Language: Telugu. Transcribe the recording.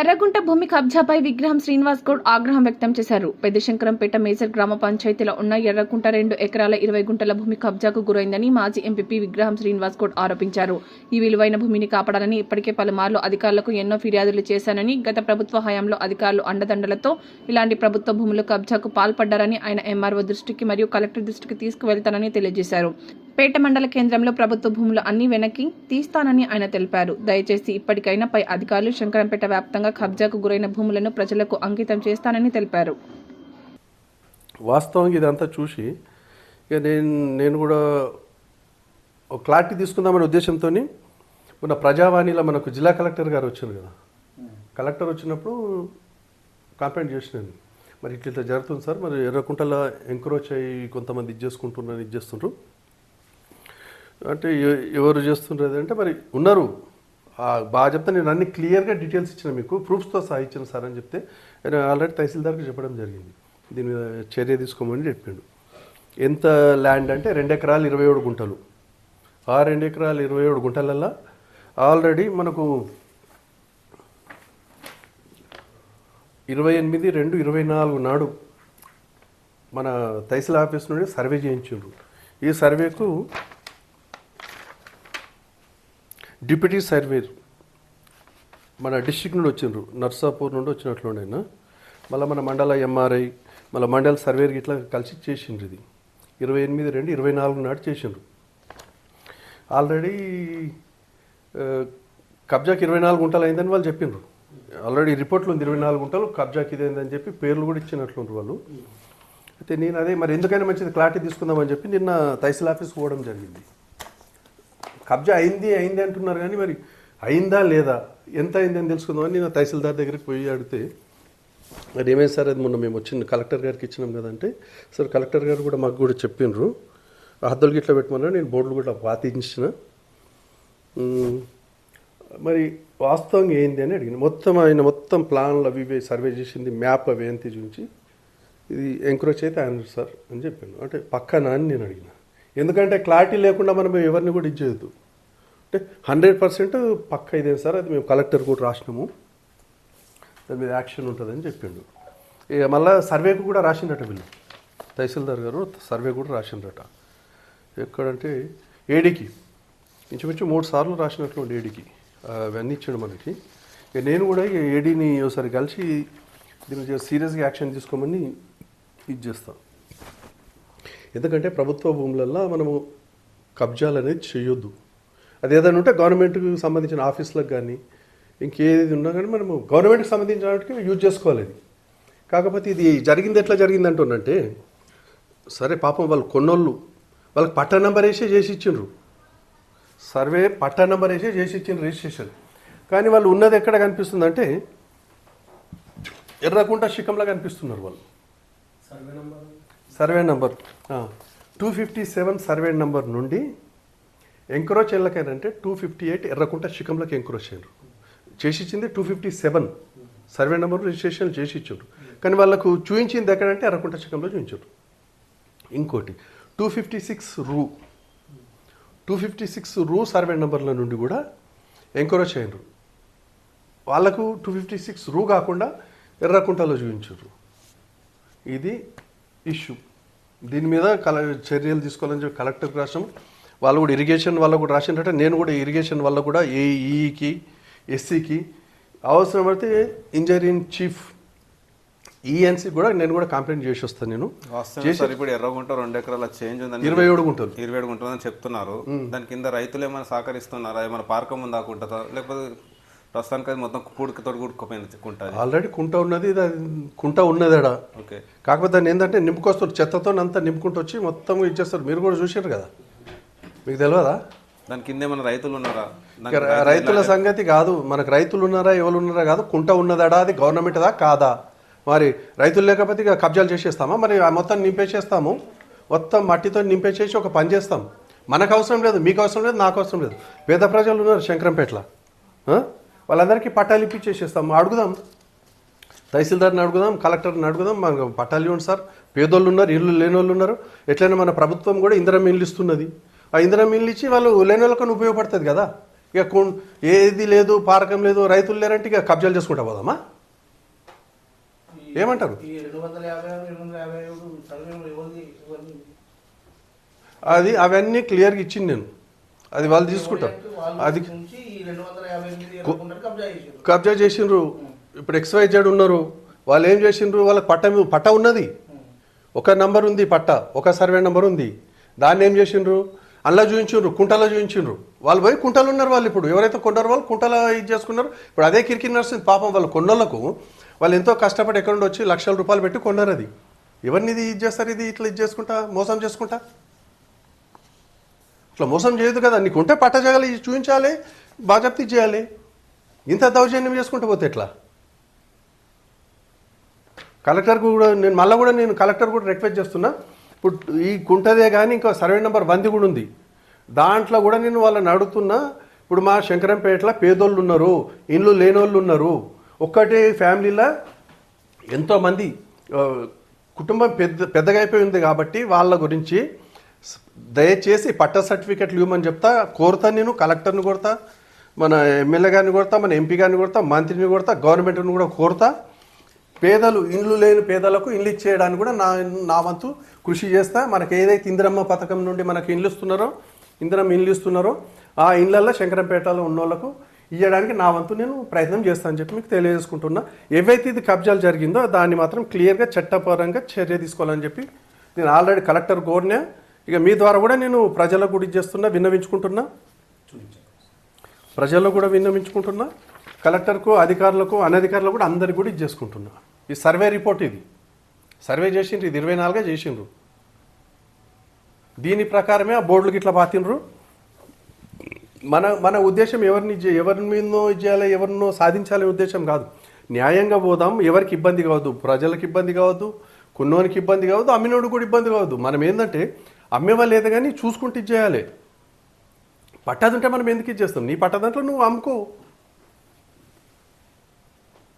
ఎర్రగుంట భూమి కబ్జాపై విగ్రహం శ్రీనివాస్ గౌడ్ ఆగ్రహం వ్యక్తం చేశారు. పెద్దశంకరంపేట మేజర్ గ్రామ పంచాయతీలో ఉన్న ఎర్రగుంట రెండు ఎకరాల ఇరవై గుంటల భూమి కబ్జాకు గురైందని మాజీ ఎంపీపీ విగ్రహం శ్రీనివాస్ గౌడ్ ఆరోపించారు. ఈ విలువైన భూమిని కాపాడాలని ఇప్పటికే పలుమార్లు అధికారులకు ఎన్నో ఫిర్యాదులు చేశానని గత ప్రభుత్వ హయాంలో అధికారులు అండదండలతో ఇలాంటి ప్రభుత్వ భూములు కబ్జాకు పాల్పడ్డారని ఆయన ఎంఆర్ఓ దృష్టికి మరియు కలెక్టర్ దృష్టికి తీసుకువెళ్తానని తెలియజేశారు. పేట మండల కేంద్రంలో ప్రభుత్వ భూములు అన్ని వెనక్కి తీస్తానని ఆయన తెలిపారు. దయచేసి ఇప్పటికైనా పై అధికారులు శంకరంపేట వ్యాప్తంగా కబ్జాకు గురైన భూములను ప్రజలకు అంకితం చేస్తానని తెలిపారు. వాస్తవం ఇదంతా చూసి ఇక నేను నేను కూడా ఒక క్లారిటీ తీసుకుందామనే ఉద్దేశంతో మన ప్రజావాణిలో మనకు జిల్లా కలెక్టర్ గారు వచ్చారు కదా. కలెక్టర్ వచ్చినప్పుడు కంప్లైంట్ చేసినాను మరి ఇట్లా జరుగుతుంది సార్ మరి ఎర్రకుంటలో ఎంక్రోచ్ అయ్యి కొంతమంది ఇది చేసుకుంటున్నారు ఇది చేస్తుండ్రు. అంటే ఎవరు చేస్తుండ్రు అంటే మరి ఉన్నారు. బాగా చెప్తే నేను అన్ని క్లియర్గా డీటెయిల్స్ ఇచ్చిన మీకు ప్రూఫ్స్తో సహా ఇచ్చిన సార్ అని చెప్తే నేను ఆల్రెడీ తహసీల్దార్కి చెప్పడం జరిగింది. దీని మీద చర్య తీసుకోమని చెప్పిండు. ఎంత ల్యాండ్ అంటే రెండు ఎకరాలు ఇరవై ఏడు గుంటలు. ఆ రెండు ఎకరాలు ఇరవై ఏడు గుంటలల్లో ఆల్రెడీ మనకు ఇరవై ఎనిమిది రెండు ఇరవై నాలుగు నాడు మన తహసీల్ ఆఫీస్ నుండి సర్వే చేయించారు ఈ సర్వేకు డిప్యూటీ సర్వేర్ మన డిస్టిక్ నుండి వచ్చిండ్రు. నర్సాపూర్ నుండి వచ్చినట్లుండేనా? మళ్ళీ మన మండల ఎంఆర్ఐ మళ్ళీ మండల సర్వేర్ ఇట్లా కలిసి చేసిండ్రు ఇది. ఇరవై ఎనిమిది రెండు ఇరవై నాలుగు నాడు చేసిండ్రు. ఆల్రెడీ కబ్జాకి ఇరవై నాలుగు గుంటలు అయిందని వాళ్ళు చెప్పిండ్రు ఆల్రెడీ రిపోర్ట్లో ఉంది ఇరవై నాలుగు గుంటలు కబ్జాకి ఇదేందని చెప్పి పేర్లు కూడా ఇచ్చినట్లుండ్రు వాళ్ళు. అయితే నేను అదే మరి ఎందుకైనా మంచిది క్లారిటీ తీసుకుందామని చెప్పి నిన్న తహసీల్ ఆఫీస్కి పోవడం జరిగింది. కబ్జా అయింది అయింది అంటున్నారు కానీ మరి అయిందా లేదా? ఎంత అయింది అని తెలుసుకుందామని నేను తహసీల్దార్ దగ్గరికి పోయి అడిగితే మరి ఏమైంది సార్ అది మొన్న మేము వచ్చిన కలెక్టర్ గారికి ఇచ్చినాం కదంటే సార్ కలెక్టర్ గారు కూడా మాకు కూడా చెప్పిండ్రు హద్దులు గిట్లా పెట్టమన్నా నేను బోర్డులు కూడా పాతించిన మరి వాస్తవంగా ఏంది అని అడిగింది. మొత్తం ఆయన మొత్తం ప్లాన్లు అవి ఇవి సర్వే చేసింది మ్యాప్ అవి అంతే చూసి ఇది ఎంక్రోచ్ అయితే ఆయన సార్ అని చెప్పాను. అంటే పక్కన అని నేను అడిగిన. ఎందుకంటే క్లారిటీ లేకుండా మనం ఎవరిని కూడా ఇచ్చేయద్దు. అంటే హండ్రెడ్ పర్సెంట్ పక్క ఇదే సార్ అది మేము కలెక్టర్ కూడా రాసినాము. దాని మీద యాక్షన్ ఉంటుందని చెప్పిండు. ఇక మళ్ళీ సర్వేకు కూడా రాసిండట వీళ్ళు. తహసీల్దార్ గారు సర్వే కూడా రాసిండట ఎక్కడంటే ఏడీకి. ఇంచుమించు మూడు సార్లు రాసినట్లు ఏడీకి. అవన్నీ ఇచ్చాడు మనకి. ఇక నేను కూడా ఏడీని ఒకసారి కలిసి దీని సీరియస్గా యాక్షన్ తీసుకోమని ఇది చేస్తాను ఎందుకంటే ప్రభుత్వ భూములల్లో మనము కబ్జాలు అనేది చేయొద్దు. అది ఏదైనా ఉంటే గవర్నమెంట్కి సంబంధించిన ఆఫీసులకు కానీ ఇంకేది ఉన్నా కానీ మనము గవర్నమెంట్కి సంబంధించిన వాటికి యూజ్ చేసుకోవాలి ఇది కాకపోతే ఇది జరిగింది ఎట్లా జరిగింది అంటున్నంటే సరే పాపం వాళ్ళు కొన్నోళ్ళు వాళ్ళకి పట్ట నెంబర్ వేసే చేసి ఇచ్చిండ్రు. సర్వే పట్ట నెంబర్ వేసే చేసి ఇచ్చిండ్రు రిజిస్ట్రేషన్. కానీ వాళ్ళు ఉన్నది ఎక్కడ కనిపిస్తుంది అంటే ఎర్రకుంట శిఖంలో కనిపిస్తున్నారు వాళ్ళు. Survey number? Two fifty seven survey number నుండి ఎంక్రోచ్ ఎల్లకైనంటే టూ ఫిఫ్టీ ఎయిట్ ఎర్రకుంట శిఖంలోకి ఎంక్రోచ్ అయ్యారు చేసి ఇచ్చింది two fifty seven survey number registration చేసి ఇచ్చారు కానీ వాళ్ళకు చూపించింది ఎక్కడంటే ఎర్రకుంట శిఖంలో చూపించారు ఇంకోటి టూ ఫిఫ్టీ సిక్స్ రూ. టూ ఫిఫ్టీ సిక్స్ రూ సర్వే నెంబర్ల నుండి కూడా ఎంకరేజ్ అయినరు వాళ్ళకు టూ ఫిఫ్టీ సిక్స్ రూ కాకుండా ఎర్రకుంటలో చూపించారు ఇది ఇష్యూ దీని మీద కల చర్యలు తీసుకోవాలని చెప్పి కలెక్టర్కి రాసాం వాళ్ళు కూడా ఇరిగేషన్ వల్ల కూడా రాసిందట నేను కూడా ఇరిగేషన్ వల్ల కూడా ఏఈకి ఎస్సీకి అవసరమైతే ఇంజనీర్ ఇన్ చీఫ్ ఈఎన్సీ కూడా నేను కూడా కంప్లైంట్ చేసి వస్తాను నేను. సార్ ఇప్పుడు ఎర్రగుంట రెండు ఎకరాల చేంజ్ ఉందని ఇరవై ఏడు గుంటలు. ఇరవై ఏడు ఉంటుందని చెప్తున్నారు. దాని కింద రైతులు ఏమైనా సహకరిస్తున్నారా? ఏమైనా పార్కం ఉందా లేకపోతే ప్రస్తుతానికి అది మొత్తం పూడికతో కూడుకుపోయింది కుంటది. ఆల్రెడీ కుంట ఉన్నది కుంట ఉన్నదాడ ఓకే. కాకపోతే దాన్ని ఏంటంటే నింపుకొస్తారు చెత్తతో అంతా నింపుకుంటూ వచ్చి మొత్తం ఇచ్చేస్తారు మీరు కూడా చూసారు కదా? మీకు తెలియదా? దాని కింద ఏమైనా రైతులు ఉన్నారా? రైతుల సంగతి కాదు. మనకు రైతులు ఉన్నారా ఎవరు ఉన్నారా కాదు. కుంట ఉన్నదాడా అది గవర్నమెంట్దా? కాదా? మరి రైతులు లేకపోతే ఇక కబ్జాలు చేసేస్తామా? మరి ఆ మొత్తం నింపేసేస్తాము. మొత్తం మట్టితో నింపేసేసి ఒక పని చేస్తాం. మనకు అవసరం లేదు మీకు అవసరం లేదు నాకు అవసరం లేదు. పేద ప్రజలు ఉన్నారు శంకరంపేటలో? వాళ్ళందరికీ పట్టాలు ఇప్పించేసేస్తాం. అడుగుదాం. తహసీల్దార్ని అడుగుదాం కలెక్టర్ని అడుగుదాం. మనకు పట్టాలు ఇవ్వండి సార్. పేదోళ్ళు ఉన్నారు ఇల్లు లేని వాళ్ళు ఉన్నారు. ఎట్లయినా మన ప్రభుత్వం కూడా ఇందిరం ఇల్లు ఇస్తున్నది. ఆ ఇందిరం ఇల్లు ఇచ్చి వాళ్ళు లేని వాళ్ళకి ఉపయోగపడుతుంది కదా. ఇక కు- ఏది లేదు పారకం లేదు రైతులు లేరంటే ఇక కబ్జాలు చేసుకుంటా పోదామా? ఏమంటారు? అది అవన్నీ క్లియర్గా ఇచ్చింది నేను. అది వాళ్ళు తీసుకుంటారు. అది కబ్జా చేసిండ్రు. ఇప్పుడు ఎక్స్వై జెడ్ ఉన్నారు. వాళ్ళు ఏం చేసిండ్రు? వాళ్ళకి పట్ట మీ- పట్ట ఉన్నది. ఒక నంబర్ ఉంది పట్ట. ఒక సర్వే నంబర్ ఉంది. దాన్ని ఏం చేసిండ్రు? అందులో చూపించిండ్రు కుంటలో చూపించిండ్రు వాళ్ళు పోయి కుంటలు ఉన్నారు వాళ్ళు ఇప్పుడు. ఎవరైతే కొన్నారు వాళ్ళు కుంటలో ఇది చేసుకున్నారు. ఇప్పుడు అదే కిరికి నర్సింది పాపం వాళ్ళు కొన్నోళ్ళకు వాళ్ళు ఎంతో కష్టపడి ఎక్కడ నుండి వచ్చి లక్షల రూపాయలు పెట్టి కొన్నారు అది. ఎవరిని ఇది ఇది చేస్తారు? ఇది ఇట్లా ఇది చేసుకుంటా? మోసం చేసుకుంటా? ఇట్లా మోసం చేయదు కదా నీకు ఉంటే పట్ట ఇది చూపించాలి బాజప్తి చేయాలి ఇంత దౌర్జన్యం చేసుకుంటూ పోతే ఎట్లా? కలెక్టర్కు కూడా నేను మళ్ళీ కూడా నేను కలెక్టర్ కూడా రిక్వెస్ట్ చేస్తున్నా. ఇప్పుడు ఈ కుంటదే కానీ ఇంకా సర్వే నెంబర్ వంది కూడా ఉంది. దాంట్లో కూడా నేను వాళ్ళని అడుగుతున్నా. ఇప్పుడు మా శంకరంపేటలో పేదోళ్ళు ఉన్నారు ఇండ్లు లేనోళ్ళు ఉన్నారు. ఒక్కటే ఫ్యామిలీలో ఎంతోమంది కుటుంబం పెద్ద పెద్దగా అయిపోయింది కాబట్టి వాళ్ళ గురించి దయచేసి పట్ట సర్టిఫికెట్లు ఇవ్వమని చెప్తా. కోరుతా నేను కలెక్టర్ని కొడతా మన ఎమ్మెల్యే గారిని కొడతా మన ఎంపీ గారిని కొడతా మంత్రిని కొడతా గవర్నమెంట్ని కూడా కోరుతా. పేదలు ఇండ్లు లేని పేదలకు ఇండ్లు ఇచ్చేయడానికి కూడా నా నా వంతు కృషి చేస్తా. మనకి ఏదైతే ఇందిరమ్మ పథకం నుండి మనకి ఇండ్లు ఇస్తున్నారో ఇందిరమ్మ ఇండ్లు ఇస్తున్నారో ఆ ఇండ్లలో శంకరంపేటలో ఉన్న వాళ్ళకు ఇవ్వడానికి నా వంతు నేను ప్రయత్నం చేస్తానని చెప్పి మీకు తెలియజేసుకుంటున్నా. ఏవైతే ఇది కబ్జాలు జరిగిందో దాన్ని మాత్రం క్లియర్గా చట్టపరంగా చర్య తీసుకోవాలని చెప్పి నేను ఆల్రెడీ కలెక్టర్ కోరినా ఇక మీ ద్వారా కూడా నేను ప్రజలకు కూడా ఇది చేస్తున్నా విన్నవించుకుంటున్నా. ప్రజల్లో కూడా విన్నవించుకుంటున్నా. కలెక్టర్కు అధికారులకు అనధికారులకు కూడా అందరికి కూడా ఇది చేసుకుంటున్నా. ఈ సర్వే రిపోర్ట్ ఇది. సర్వే చేసిండ్రు ఇది ఇరవై నాలుగే చేసిండ్రు. దీని ప్రకారమే ఆ బోర్డులకు ఇట్లా పాతిండ్రు. మన మన ఉద్దేశం ఎవరిని ఎవరి మీదనో చేయాలి ఎవరినో సాధించాలనే ఉద్దేశం కాదు. న్యాయంగా పోదాం ఎవరికి ఇబ్బంది కావద్దు ప్రజలకు ఇబ్బంది కావద్దు కొన్నోనికి ఇబ్బంది కావద్దు అమ్మినోడు కూడా ఇబ్బంది కావద్దు. మనం ఏంటంటే అమ్మేవాళ్ళు లేదు కానీ చూసుకుంటే ఇది చేయాలి. పట్టదుంటే మనం ఎందుకు ఇది చేస్తాం? నీ పట్టదంట్లో నువ్వు అమ్ముకో.